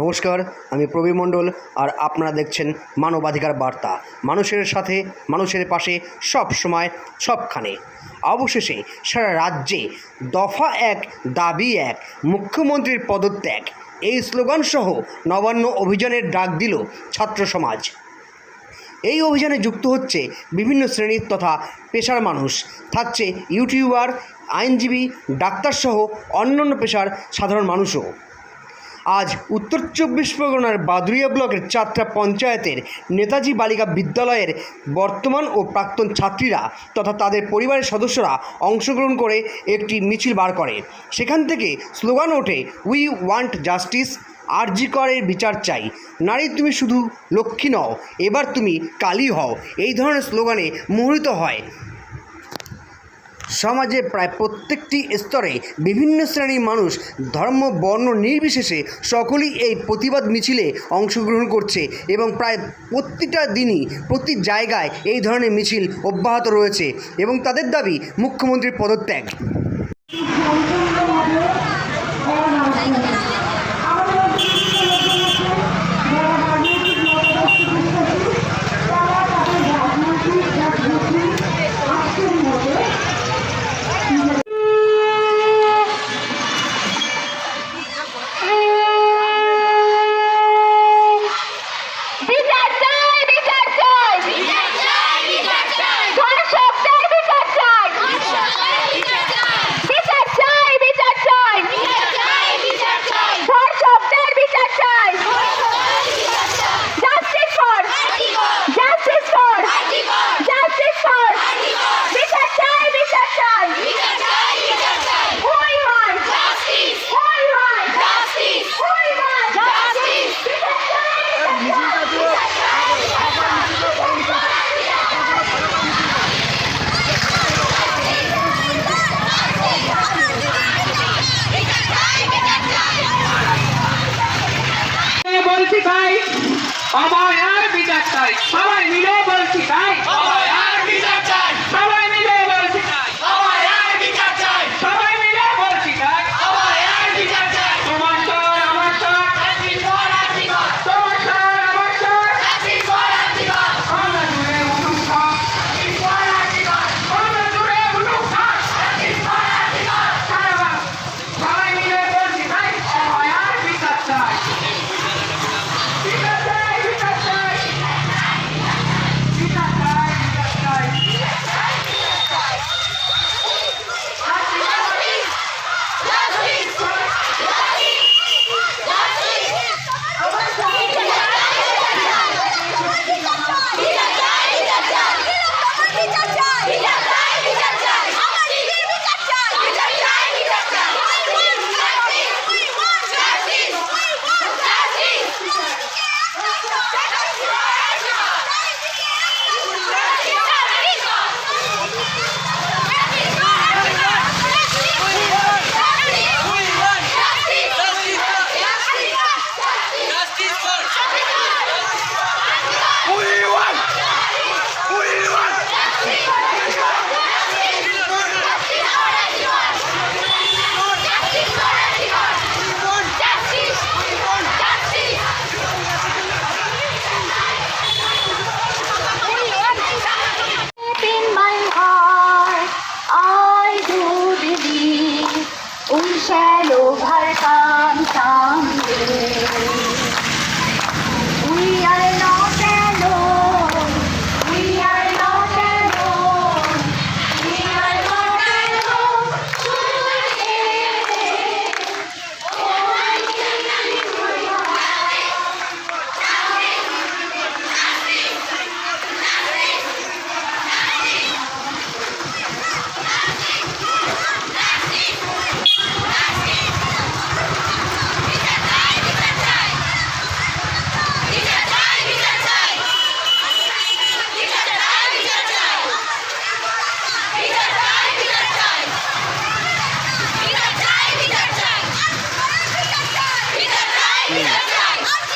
নমস্কার, আমি প্রবীর মণ্ডল আর আপনারা দেখছেন মানবাধিকার বার্তা। মানুষের সাথে, মানুষের পাশে সব সময়, সবখানে। অবশেষে সারা রাজ্যে দফা এক, দাবি এক, মুখ্যমন্ত্রীর পদত্যাগ, এই স্লোগান সহ নবান্ন অভিযানের ডাক দিল ছাত্র সমাজ। এই অভিযানে যুক্ত হচ্ছে বিভিন্ন শ্রেণির তথা পেশার মানুষ। থাকছে ইউটিউবার, আইনজীবী, ডাক্তারসহ অন্যান্য পেশার সাধারণ মানুষও। আজ উত্তর চব্বিশ পরগনার বাদুরিয়া ব্লকের চারটা পঞ্চায়েতের নেতাজি বালিকা বিদ্যালয়ের বর্তমান ও প্রাক্তন ছাত্রীরা তথা তাদের পরিবারের সদস্যরা অংশগ্রহণ করে একটি মিছিল বার করে। সেখান থেকে স্লোগান ওঠে উই ওয়ান্ট জাস্টিস আরজি করের বিচার চাই। নারী, তুমি শুধু লক্ষ্মী নও, এবার তুমি কালী হও। এই ধরনের স্লোগানে মোহিত হয়। সমাজে প্রায় প্রত্যেকটি স্তরে বিভিন্ন শ্রেণির মানুষ ধর্ম, বর্ণ নির্বিশেষে সকলেই এই প্রতিবাদ মিছিলে অংশগ্রহণ করছে এবং প্রায় প্রতিটা দিনই প্রতি জায়গায় এই ধরনের মিছিল অব্যাহত রয়েছে এবং তাদের দাবি মুখ্যমন্ত্রীর পদত্যাগ বিচার চাই বিচার চাই বিচার চাই বিচার চাই ধর্ষকদের বিচার চাই বিচার চাই বিচার চাই বিচার চাই বিচার চাই বিচার চাই বিচার চাই ধর্ষকদের বিচার চাই বিচার চাই জাস্টিস ফর আর্জি কর জাস্টিস ফর আর্জি কর জাস্টিস ফর আর্জি কর বিচার চাই বিচার চাই বিচার চাই বিচার চাই we want justice we want justice we want justice বিচার চাই বলছি তাই আমায় আর বিচার চাই। সবাই মিলে I'm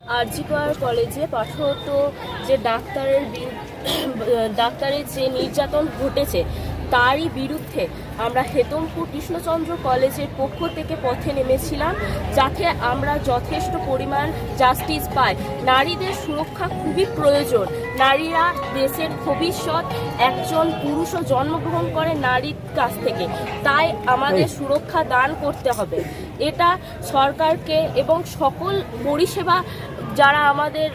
আরজিকর কলেজে পাঠরত যে ডাক্তারের ডাক্তারের যে নির্যাতন ঘটেছে তারই বিরুদ্ধে আমরা হেতমপুর কৃষ্ণচন্দ্র কলেজের পক্ষ থেকে পথে নেমেছিলাম যাতে আমরা যথেষ্ট পরিমাণ জাস্টিস পাই। নারীদের সুরক্ষা খুবই প্রয়োজন। নারীরা দেশের ভবিষ্যৎ একজন পুরুষও জন্মগ্রহণ করে নারীর কাছ থেকে। তাই আমাদের সুরক্ষা দান করতে হবে। এটা সরকারকে এবং সকল পরিষেবা যারা আমাদের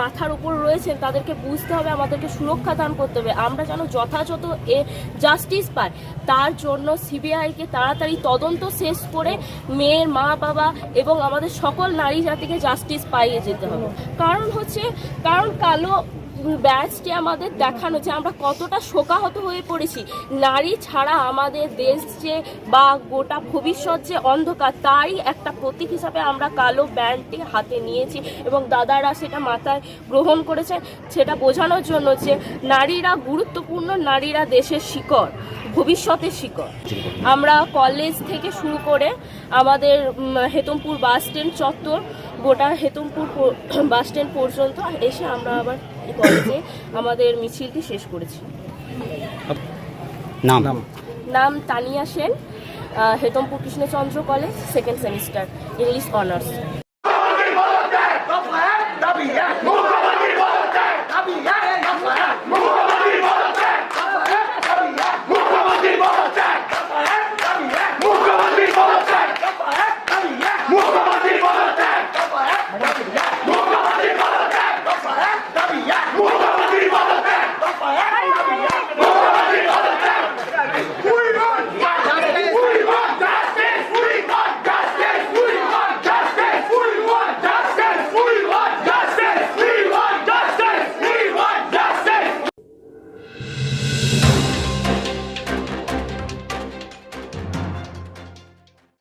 মাথার উপর রয়েছেন, তাদেরকে বুঝতে হবে, আমাদেরকে সুরক্ষা দান করতে হবে। আমরা যেন যথাযথ এ জাস্টিস পাই। তার জন্য সিবিআইকে তাড়াতাড়ি তদন্ত শেষ করে মেয়ের মা, বাবা এবং আমাদের সকল নারী জাতিকে জাস্টিস পাইয়ে যেতে হবে। কারণ হচ্ছে, কারণ কালো ব্যাচটি আমাদের দেখানো যে আমরা কতটা শোকাহত হয়ে পড়েছি। নারী ছাড়া আমাদের দেশ যে বা গোটা ভবিষ্যৎ যে অন্ধকার তারই একটা প্রতীক হিসাবে আমরা কালো ব্যান্ডটি হাতে নিয়েছি এবং দাদারা সেটা মাথায় গ্রহণ করেছে সেটা বোঝানোর জন্য যে নারীরা গুরুত্বপূর্ণ, নারীরা দেশের শিকড়, ভবিষ্যতের শিকড়। আমরা কলেজ থেকে শুরু করে আমাদের হেতমপুর বাস স্ট্যান্ড চত্বর, গোটা হেতমপুর বাস স্ট্যান্ড পর্যন্ত এসে আমরা আবার কলেজে আমাদের মিছিলটি শেষ করেছি। নাম? নাম? তানিয়া সেন আহ, Hetampur Krishnachandra college second semester English honours